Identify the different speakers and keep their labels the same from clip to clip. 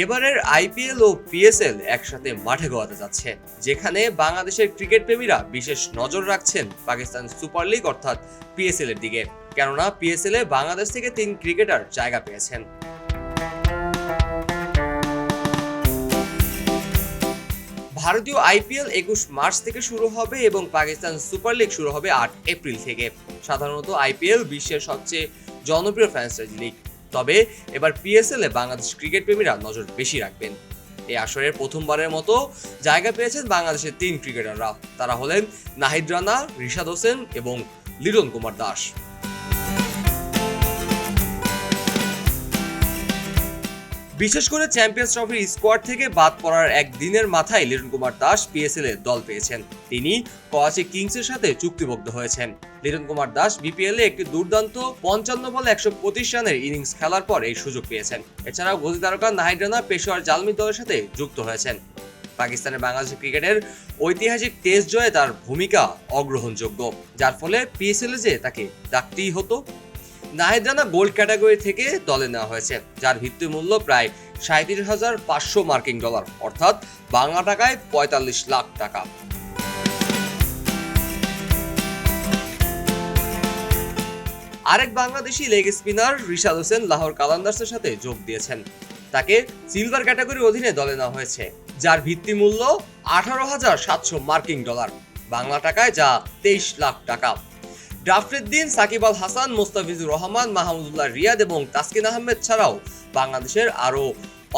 Speaker 1: এবারের আইপিএল ও পিএসএল একসাথে মাঠে গোয়াতে যাচ্ছে, যেখানে বাংলাদেশের ক্রিকেট প্রেমীরা বিশেষ নজর রাখছেন পাকিস্তান সুপার লিগ অর্থাৎ পিএসএল এর দিকে। কেননা পিএসএল এ বাংলাদেশ থেকে তিন ক্রিকেটার জায়গা পেয়েছেন। ভারতীয় আইপিএল একুশ মার্চ থেকে শুরু হবে এবং পাকিস্তান সুপার লিগ শুরু হবে আট এপ্রিল থেকে। সাধারণত আইপিএল বিশ্বের সবচেয়ে জনপ্রিয় ফ্র্যাঞ্চাইজি লিগ তবে এবার পিএসএল এ বাংলাদেশ ক্রিকেট প্রেমীরা নজর বেশি রাখবেন। এই আসরের প্রথমবারের মতো জায়গা পেয়েছেন বাংলাদেশের তিন ক্রিকেটাররা তারা হলেন নাহিদ রানা, রিশাদ হোসেন এবং লিটন কুমার দাস। বিশেষ করে চ্যাম্পিয়ন্স ট্রফির স্কোয়াড থেকে বাদ পড়ার একদিনের মাথায় লিটন কুমার দাস পিএসএল এ দল পেয়েছেন। তিনি করাচি কিংসের সাথে চুক্তিবদ্ধ হয়েছেন। লিটন কুমার দাস বিপিএল এ একটি দুর্দান্ত পঞ্চান্ন বলে একশো পঁচিশ রানের ইনিংস খেলার পর এই সুযোগ পেয়েছেন। এছাড়াও গতি তারকা নাহিদ পেশোয়ার জালমি দলের সাথে যুক্ত হয়েছেন। পাকিস্তানের বাংলাদেশ ক্রিকেটের ঐতিহাসিক টেস্ট জয়ে তার ভূমিকা অগ্রহণযোগ্য, যার ফলে পিএসএল যে তাকে ডাকতেই হতো নাহিদ রানা গোল্ড ক্যাটাগরি থেকে দলে নেওয়া হয়েছে, যার ভিত্তি মূল্য প্রায় সাঁত্রিশ হাজার পাঁচশো মার্কিন ডলার, অর্থাৎ বাংলা টাকায় পঁয়তাল্লিশ লাখ টাকা। আরেক বাংলাদেশি লেগ স্পিনার রিশাদ হোসেন লাহোর কালান্দার্সের সাথে যোগ দিয়েছেন। তাকে সিলভার ক্যাটাগরির অধীনে দলে নেওয়া হয়েছে, যার ভিত্তি মূল্য আঠারো হাজার সাতশো মার্কিন ডলার, বাংলা টাকায় যা তেইশ লাখ টাকা। ড্রাফটের দিন সাকিব আল হাসান, মোস্তাফিজুর রহমান, মাহমুদুল্লাহ রিয়াদ এবং তাসকিন আহমেদ ছাড়াও বাংলাদেশের আরও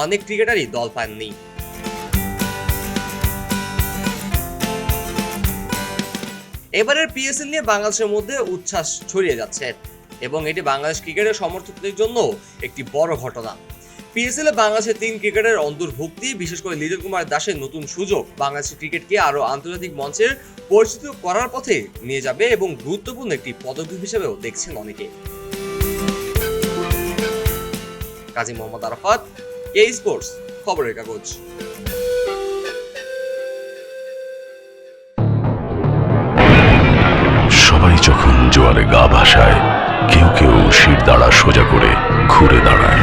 Speaker 1: অনেক ক্রিকেটারই দল পাননি। এবারের পিএসএল নিয়ে বাংলাদেশের মধ্যে উচ্ছ্বাস ছড়িয়ে যাচ্ছে এবং এটি বাংলাদেশ ক্রিকেটের সমর্থকদের জন্য একটি বড় ঘটনা। পিএসএল এ বাংলাদেশের তিন ক্রিকেটের অন্তর্ভুক্তি, বিশেষ করে লিটন কুমার দাসের নতুন সুযোগ। বাংলাদেশের ক্রিকেটকে আরও আন্তর্জাতিক মঞ্চের পরিচিত করার পথে নিয়ে যাবে এবং গুরুত্বপূর্ণ একটি পদক্ষেপ হিসেবেও দেখছেন অনেকে। কাজী মোহাম্মদ আরাফাত এ স্পোর্টস, খবরের কাগজ।
Speaker 2: সবাই যখন জোয়ারে গা ভাসায়, কেউ কেউ শির দাঁড়া সোজা করে ঘুরে দাঁড়ায়।